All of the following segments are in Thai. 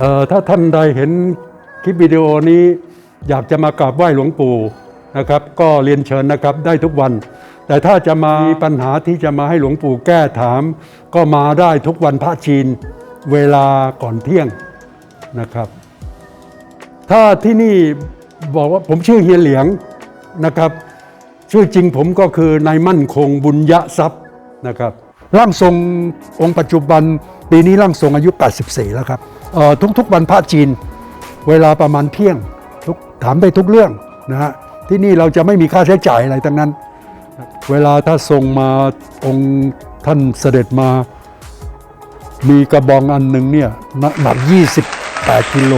เอ่อถ้าท่านใดเห็นคลิปวิดีโอนี้อยากจะมากราบไหว้หลวงปู่นะครับก็เรียนเชิญนะครับได้ทุกวัน แต่ถ้าจะมามีปัญหาที่จะมาให้หลวงปู่แก้ถาม ก็มาได้ทุกวันพระจีนเวลาก่อนเที่ยงนะครับ ถ้าที่นี่บอกว่าผมชื่อเฮียเหลียงนะครับ ชื่อจริงผมก็คือนายมั่นคงบุญยะทรัพย์นะครับร่างทรงองค์ปัจจุบัน ปีนี้ร่างทรงอายุ 84 แล้วครับทุกๆวันพระจีน เวลาประมาณเที่ยงทุกถามได้ทุกเรื่องนะฮะที่นี่เราจะไม่มีค่าใช้จ่ายอะไรทั้งนั้น เวลาถ้าทรงมาองค์ท่านเสด็จมา มีกระบองอันหนึ่งเนี่ยหนักหนัก28 กิโล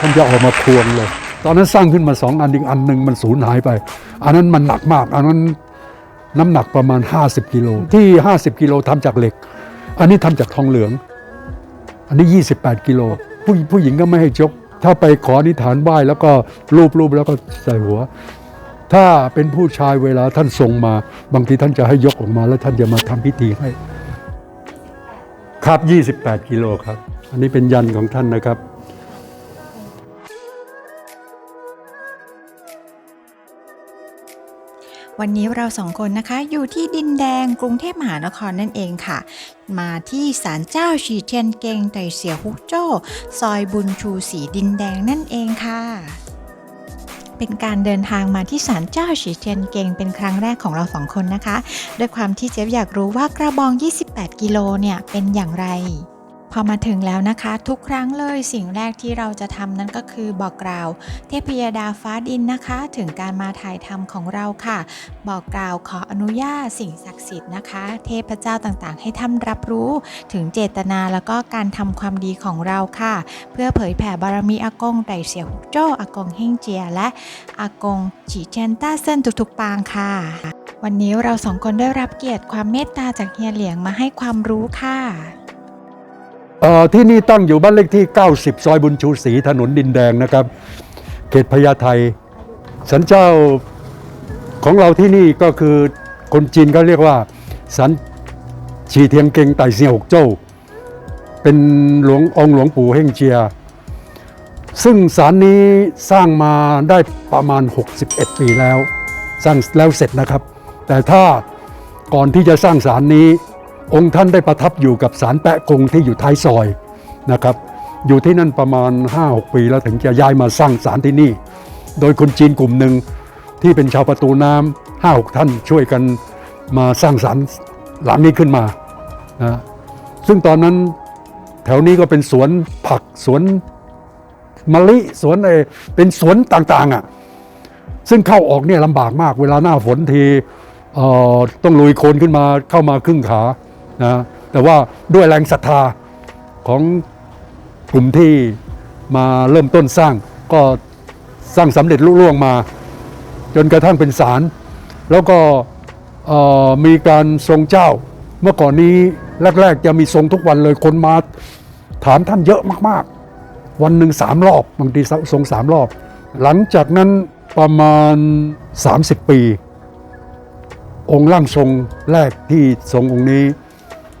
ท่านจะออกมาควงเลย ตอนนั้นสร้างขึ้นมาสองอันอีกอันหนึ่งมันสูญหายไป อันนั้นมันหนักมาก อันนั้นน้ำหนักประมาณ 50 กิโลที่ 50 กิโลทำจากเหล็ก อันนี้ทำจากทองเหลือง อันนี้ 28 กิโลผู้ผู้หญิงก็ไม่ให้ยกถ้าไปขออนิฐานไหว้แล้วก็รูปรูปแล้วก็ใส่หัว ถ้าเป็นผู้ชายเวลาท่านทรงมา บางทีท่านจะให้ยกออกมา แล้วท่านจะมาทำพิธีให้ ครับ 28 กิโลครับ อันนี้เป็นยันของท่านนะครับ วันนี้เราสองคนนะคะอยู่ที่ดินแดงกรุงเทพมหานครนั่นเองค่ะ มาที่ศาลเจ้าฉีเทียนเกงไต่เสียฮุกโจ้ซอยบุญชูสีดินแดงนั่นเองค่ะ เป็นการเดินทางมาที่ศาลเจ้าฉีเทียนเกงเป็นครั้งแรกของเราสองคนนะคะ ด้วยความที่เจ๊ยบอยากรู้ว่ากระบอง 28 กิโลเนี่ยเป็นอย่างไร อมาถึงแล้วนะคะ ทุกครั้งเลยสิ่งแรกที่เราจะทำนั่นก็คือบอกกล่าว เทพยดาฟ้าดินนะคะ ถึงการมาถ่ายทำของเราค่ะ บอกกล่าวขออนุญาตสิ่งศักดิ์สิทธิ์นะคะ เทพเจ้าต่างๆ ให้ท่านรับรู้ถึงเจตนาแล้วก็การทำความดีของเราค่ะ เพื่อเผยแผ่บารมีอากงไต่เสียวฮุกโจ้อากงเฮงเจีย และอากงฉีเทียนต้าเซินทุกๆ ปางค่ะ วันนี้เราสองคนได้รับเกียรติความเมตตาจากเฮียเหลียงมาให้ความรู้ค่ะ ที่นี่ตั้งอยู่บ้านเลขที่ 90 ซอยบุญชูศรีถนนดินแดงนะครับ เขตพญาไทสันเจ้าของเราที่นี่ก็คือคนจีนก็เรียกว่า สันฉีเทียงเกงไต่เซียหกโจ้เป็นหลวงองค์หลวงปู่เฮ่งเจีย ซึ่งศาลนี้สร้างมาได้ประมาณ 61 ปีแล้ว สร้างแล้วเสร็จนะครับ แต่ถ้าก่อนที่จะสร้างศาลนี้ องค์ท่านได้ประทับอยู่กับศาลแปะกงที่อยู่ท้ายซอยนะครับ อยู่ที่นั่นประมาณ 5-6 ปีแล้วถึงจะย้ายมาสร้างศาลที่นี่ โดยคนจีนกลุ่มหนึ่งที่เป็นชาวประตูน้ำห้าหกท่านช่วยกันมาสร้างศาลหลังนี้ขึ้นมานะซึ่งตอนนั้นแถวนี้ก็เป็นสวนผักสวนมะลิสวนเออเป็นสวนต่างๆอะซึ่งเข้าออกเนี่ยลำบากมาก เวลาหน้าฝนทีต้องลุยโคลนขึ้นมาเข้ามาครึ่งขา นะแต่ว่าด้วยแรงศรัทธาของกลุ่มที่มาเริ่มต้นสร้าง ก็สร้างสำเร็จลุล่วงมา จนกระทั่งเป็นศาลแล้วก็มีการทรงเจ้า เมื่อก่อนนี้แรก ๆ จะมีทรงทุกวันเลยคนมาถามท่านเยอะมากๆ วันหนึ่งสามรอบบางทีทรงสามรอบ หลังจากนั้นประมาณ 30 ปี องค์ร่างทรงแรกที่ทรงองค์นี้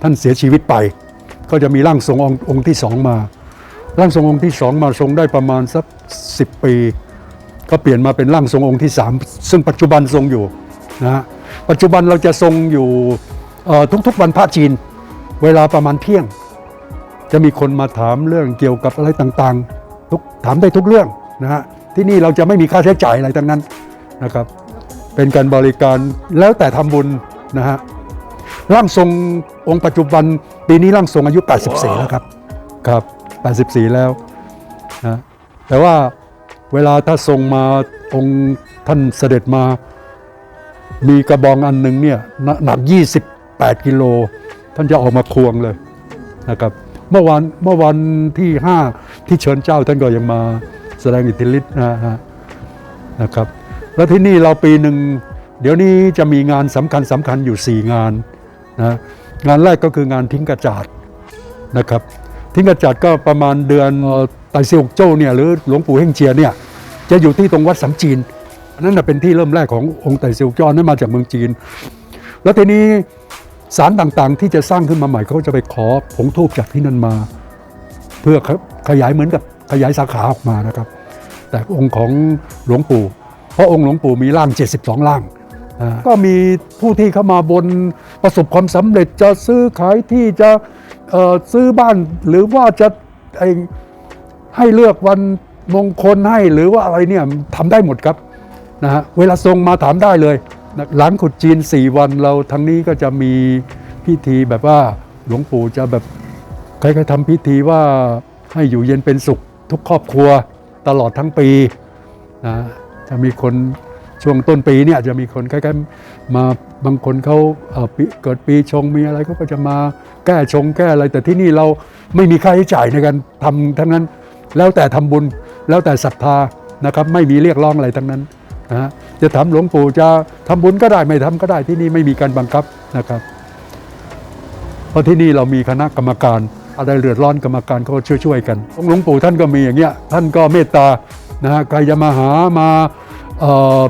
ท่านเสียชีวิตไป ก็จะมีร่างทรงองค์องค์ที่สองมา ร่างทรงองค์ที่สองมาทรงได้ประมาณสักสิปี ก็เปลี่ยนมาเป็นร่างทรงองค์ที่สามซึ่งปัจจุบันทรงอยู่นะฮะปัจจุบันเราจะทรงอยู่ทุกๆวันพระจีน เวลาประมาณเที่ยง จะมีคนมาถามเรื่องเกี่ยวกับอะไรต่างๆทุกถามได้ทุกเรื่องนะฮะที่นี่เราจะไม่มีค่าใช้จ่ายอะไรทั้งนั้นนะครับเป็นการบริการแล้วแต่ทำบุญนะฮะร่างทรง องค์ปัจจุบันปีนี้ร่างทรงอายุ 84 แล้วครับครับ 84 แล้วนะแต่ว่าเวลาถ้าทรงมาองค์ท่านเสด็จมา มีกระบองอันหนึ่งเนี่ยหนักหนัก 28 กิโล ท่านจะออกมาควงเลยนะครับเมื่อวันเมื่อวันที่ 5 ที่เชิญเจ้าท่านก็ยังมาแสดงอิทธิฤทธิ์นะฮะนะครับ แล้วที่นี่เราปีหนึ่ง เดี๋ยวนี้จะมีงานสำคัญสำคัญอยู่ 4 งานนะ งานแรกก็คืองานทิ้งกระจาดนะครับ ทิ้งกระจาดก็ประมาณเดือนไต่เซียวโจ้เนี่ยหรือหลวงปู่เฮงเจียเนี่ยจะอยู่ที่ตรงวัดสำจีนอันนั้นเป็นที่เริ่มแรกขององค์ไต่เซียวโจ้นั้นมาจากเมืองจีน แล้วทีนี้สารต่างๆ ที่จะสร้างขึ้นมาใหม่เขาจะไปขอผงทูบจากที่นั่นมา เพื่อขยายเหมือนกับขยายสาขาออกมานะครับ แต่องค์ของหลวงปู่ เพราะองค์หลวงปู่มีร่าง 72 ร่างอ่าก็มีผู้ที่เข้ามาบน ประสบความสำเร็จจะซื้อขายที่จะซื้อบ้านหรือว่าจะให้เลือกวันมงคลให้หรือว่าอะไรเนี่ยทำได้หมดครับนะฮะเวลาทรงมาถามได้เลยหลังขุดจีน 4 วันเราทั้งนี้ก็จะมีพิธีแบบว่าหลวงปู่จะแบบใครๆทำพิธีว่าให้อยู่เย็นเป็นสุขทุกครอบครัวตลอดทั้งปีนะจะมีคนช่วงต้นปีเนี่ยจะมีคนใกล้ๆ มาบางคนเขาเกิดปีชงมีอะไรเขาก็จะมาแก้ชงแก้อะไร แต่ที่นี่เราไม่มีค่าใช้จ่ายในการทำทั้งนั้น แล้วแต่ทำบุญแล้วแต่ศรัทธานะครับไม่มีเรียกร้องอะไรทั้งนั้นนะฮะจะทำหลวงปู่จะทำบุญก็ได้ไม่ทำก็ได้ที่นี่ไม่มีการบังคับนะครับ เพราะที่นี่เรามีคณะกรรมการอะไรเดือดร้อนกรรมการเขาก็ช่วยๆกันองค์หลวงปู่ท่านก็มีอย่างเงี้ยท่านก็เมตตานะฮะใครจะมาหามาเอ่อ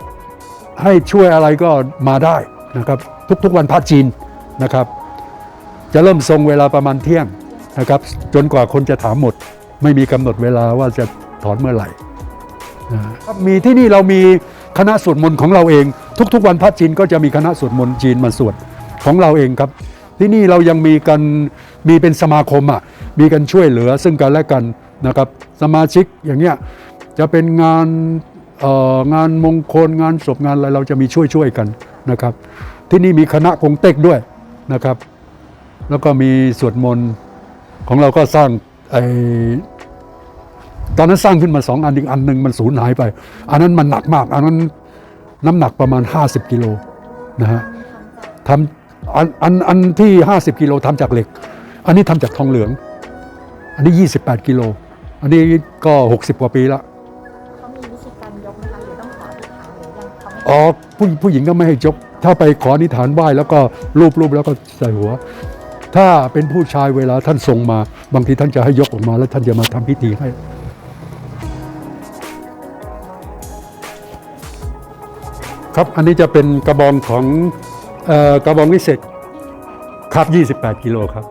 ให้ช่วยอะไรก็มาได้นะครับทุกๆวันพระจีนนะครับ จะเริ่มทรงเวลาประมาณเที่ยงนะครับ จนกว่าคนจะถามหมด ไม่มีกำหนดเวลาว่าจะถอนเมื่อไหร่มีที่นี่เรามีคณะสวดมนต์ของเราเอง ทุกๆ วันพระจีนก็จะมีคณะสวดมนต์จีนมาสวดของเราเองครับ ที่นี่เรายังมีกันมีเป็นสมาคมอะมีกันช่วยเหลือซึ่งกันและกันนะครับ สมาชิกอย่างเงี้ยจะเป็นงาน งานมงคลงานศพงานอะไรเราจะมีช่วยช่วยๆกันนะครับ ที่นี่มีคณะกงเต็กด้วยนะครับ แล้วก็มีสวดมนต์ของเราก็สร้างไอตอนนั้นสร้างขึ้นมาสองอันอีกอันหนึ่งมันสูญหายไป อันนั้นมันหนักมาก อันนั้นน้ำหนักประมาณ 50กิโลนะฮะทำอันอันอันที่ 50กิโลทำจากเหล็ก อันนี้ทำจากทองเหลือง อันนี้ 28กิโลอันนี้ก็ 60 กว่าปีละ อ๋อผู้ผู้หญิงก็ไม่ให้ยกถ้าไปขออนิฐานไหว้แล้วก็รูปรูปแล้วก็ใส่หัว ถ้าเป็นผู้ชายเวลาท่านทรงมา บางทีท่านจะให้ยกออกมา แล้วท่านจะมาทำพิธีให้ครับอันนี้จะเป็นกระบองของออกระบองวิเศษครับ 28 กิโลครับ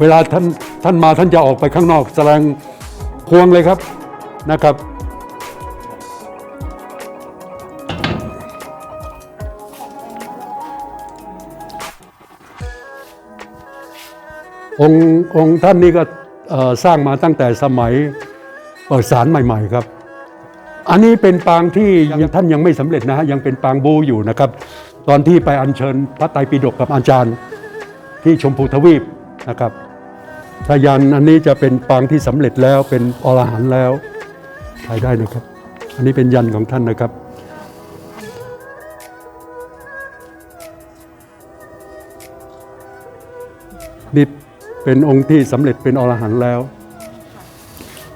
เวลาท่านท่านมาท่านจะออกไปข้างนอกแสดงควงเลยครับนะครับ องค์องค์ท่านนี่ก็สร้างมาตั้งแต่สมัยเปิดศาลใหม่ ๆครับ อันนี้เป็นปางที่ท่านยังไม่สำเร็จนะฮะยังเป็นปางบูอยู่นะครับ ตอนที่ไปอัญเชิญพระไตรปิฎกกับอาจารย์ ที่ชมพูทวีปนะครับถ้ายันอันนี้จะเป็นปางที่สำเร็จแล้วเป็นอรหันต์แล้วถ่ายได้นะครับ อันนี้เป็นยันของท่านนะครับนี่ เป็นองค์ที่สำเร็จเป็นอรหันต์แล้ว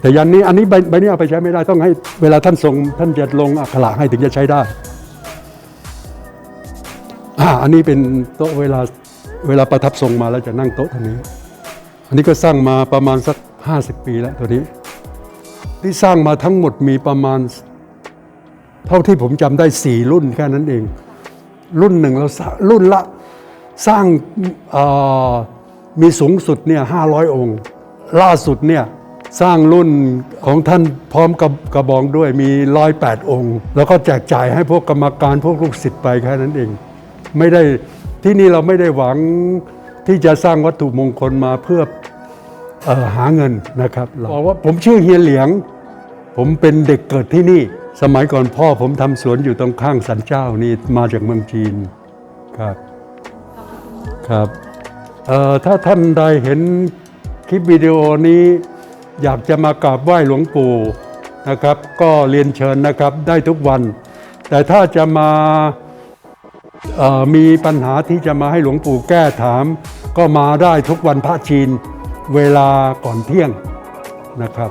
แต่ยันนี้อันนี้ใบนี้เอาไปใช้ไม่ได้ต้องให้เวลาท่านทรงท่านจะลงอักขระให้ถึงจะใช้ได้อ่าอันนี้เป็นโต๊ะเวลาเวลาประทับทรงมาแล้วจะนั่งโต๊ะตรงนี้ อันนี้ก็สร้างมาประมาณสัก 50 ปีแล้วตัวนี้ ที่สร้างมาทั้งหมดมีประมาณ เท่าที่ผมจำได้ 4 รุ่นแค่นั้นเอง รุ่นหนึ่งเราสรุ่นละสร้างอ่อ มีสูงสุดเนี่ย500องค์ ล่าสุดเนี่ยสร้างรุ่นของท่านพร้อมกับกระบองด้วยมี108องค์ แล้วก็แจกจ่ายให้พวกกรรมการพวกลูกศิษย์ไปแค่นั้นเอง ไม่ได้ที่นี่เราไม่ได้หวังที่จะสร้างวัตถุมงคลมาเพื่อเออหาเงินนะครับบอกว่าผมชื่อเฮียเหลียง ผมเป็นเด็กเกิดที่นี่ สมัยก่อนพ่อผมทำสวนอยู่ตรงข้างสันเจ้านี่มาจากเมืองจีนครับครับเอ่อ ถ้าท่านใดเห็นคลิปวิดีโอนี้ อยากจะมากราบไหว้หลวงปู่นะครับ ก็เรียนเชิญนะครับได้ทุกวัน แต่ถ้าจะมามีปัญหาที่จะมาให้หลวงปู่แก้ถาม ก็มาได้ทุกวันพระจีนเวลาก่อนเที่ยงนะครับ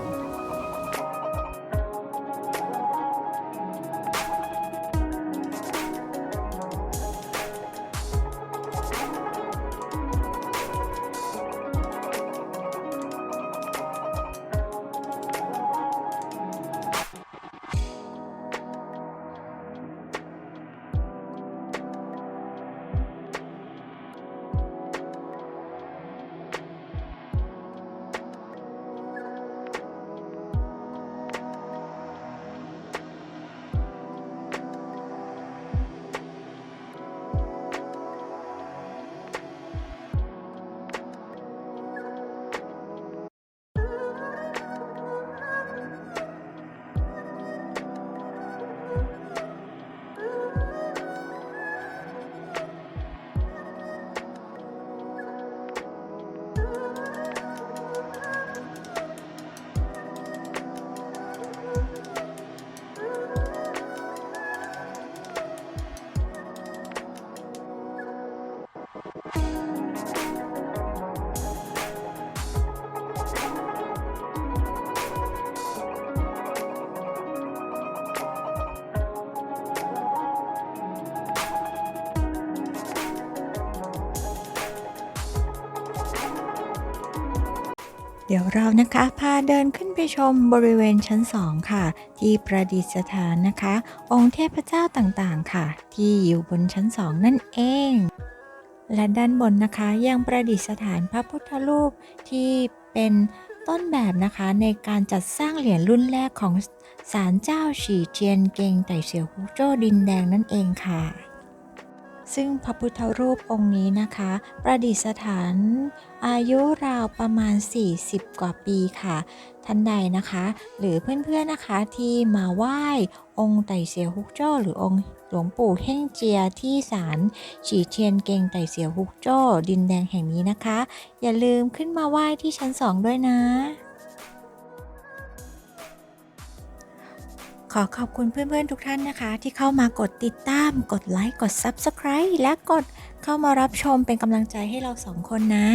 เดี๋ยวเรานะคะพาเดินขึ้นไปชมบริเวณชั้น2ค่ะ ที่ประดิษฐานนะคะ องค์เทพเจ้าต่างๆค่ะ ที่อยู่บนชั้น2นั่นเอง และด้านบนนะคะยังประดิษฐานพระพุทธรูปที่เป็นต้นแบบนะคะในการจัดสร้างเหรียญรุ่นแรกของศาลเจ้าฉีเจียนเกงไต่เสี่ยวฮุกโจ้ดินแดงนั่นเองค่ะ ซึ่งพระพุทธรูปองค์นี้นะคะ ประดิษฐานอายุราวประมาณ 40 กว่าปีค่ะ ท่านใดนะคะ หรือเพื่อนๆนะคะที่มาไหว้องค์ไต่เสียวฮุกโจ้หรือองค์หลวงปู่เฮ่งเจียที่ศาลฉีเทียนเกงไต่เสียวฮุกโจ้ดินแดงแห่งนี้นะคะ อย่าลืมขึ้นมาไหว้ที่ชั้น2ด้วยนะ ขอขอบคุณเพื่อนๆทุกท่านนะคะ ที่เข้ามากดติดตาม กดไลค์ กด Subscribe และกดเข้ามารับชมเป็นกำลังใจให้เราสองคนนะ